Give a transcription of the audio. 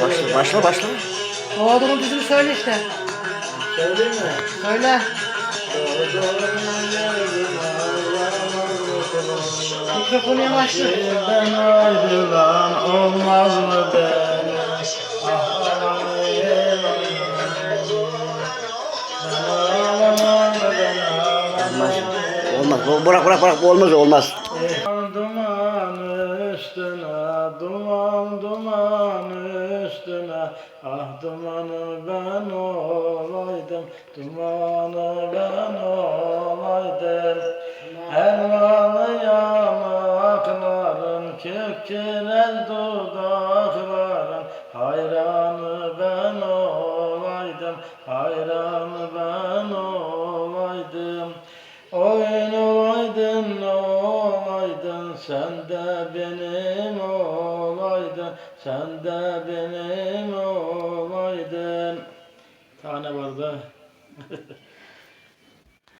Başla başla başla. O adamın düzünü söyle işte. Söyleyeyim mi? Söyle. Mikrofonu yanaştır. Ben ayrılan olmaz mı beni? Olmaz. Bırak bırak bırak bu olmaz olmaz. Duman üstüne, duman duman üstüne Ah dumanı ben olaydım, dumanı ben olaydım Elmalı yanakların, kükreyen dudakların Hayranı ben olaydım, hayranı ben olaydım Oyun olaydın, olaydın, sen de benim olaydın, sen de benim olaydın. Tane vardı.